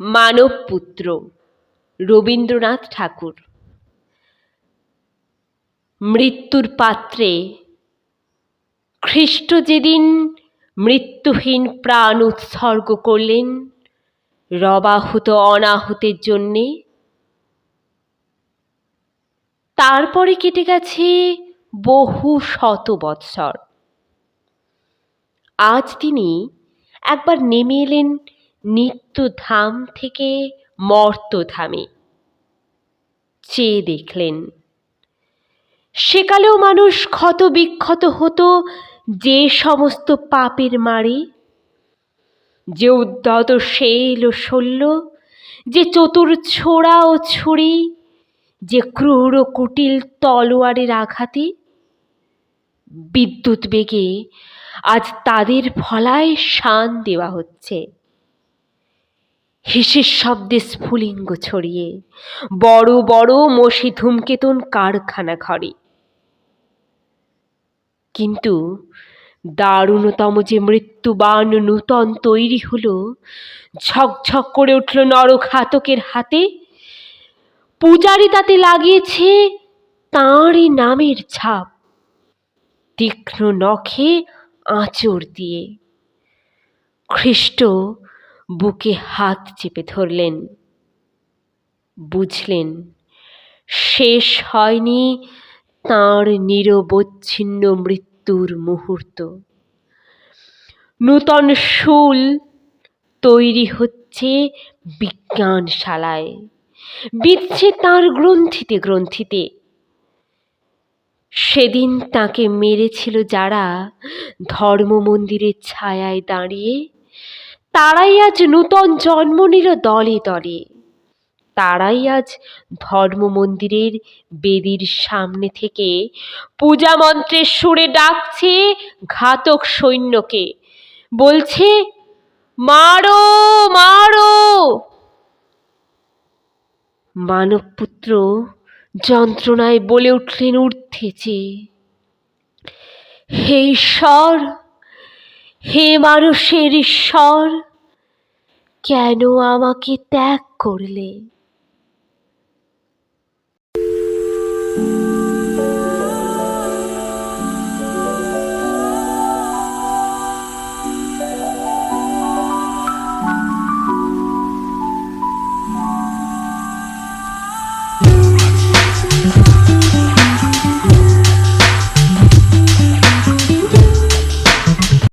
মানব পুত্র রবীন্দ্রনাথ ঠাকুর। মৃত্যুর পাত্রে খ্রিস্ট যেদিন মৃত্যুহীন প্রাণ উৎসর্গ করলেন, রবাহুত অনাহুতের জন্যে, তারপরে কেটে গেছে বহু শত বৎসর। আজ তিনি একবার নেমে এলেন নিত্যধাম থেকে মর্তধামে। চেয়ে দেখলেন, সেকালেও মানুষ ক্ষত বিক্ষত হতো যে সমস্ত পাপের মারে, যে উদ্ধত শেল ও শল্য, যে চতুর ছোড়া ও ছুরি যে ক্রূর কুটিল তলোয়ারের আঘাতে। বিদ্যুৎ বেগে আজ তাদের ফলায় শান দেওয়া হচ্ছে। হিসের শব্দে স্ফুলিঙ্গ ছড়িয়ে। বড় বড় মসি ধূমকেতন কারখানা ঘরে। কিন্তু দারুণতম যে মৃত্যুবান নূতন তৈরি হলো, ঝকঝক করে উঠল নরক নরঘাতকের হাতে। পূজারি তাতে লাগিয়েছে তাঁরই নামের ছাপ। তীক্ষ্ণ নখে আঁচড় দিয়ে। খ্রিস্ট বুকে হাত চেপে ধরলেন। বুঝলেন, শেষ হয়নি তাঁর নিরবচ্ছিন্ন মৃত্যুর মুহূর্ত। নূতন শুল তৈরি হচ্ছে বিজ্ঞানশালায়। বিচ্ছে তাঁর গ্রন্থিতে গ্রন্থিতে। সেদিন তাকে মেরেছিল যারা ধর্ম মন্দিরের ছায়ায় দাঁড়িয়ে তারাই আজ নূতন জন্ম নিল দলে দলে। তারাই আজ ধর্ম মন্দিরের বেদির সামনে থেকে পূজা মন্ত্রের সুরে ডাকছে ঘাতক সৈন্যকে। বলছে, মারো মারো! মানবপুত্র যন্ত্রণায় বলে উঠলেন ঊর্ধ্বেছে হে ঈশ্বর হে মানুষের ঈশ্বর কেন আমাকে ত্যাগ করলে?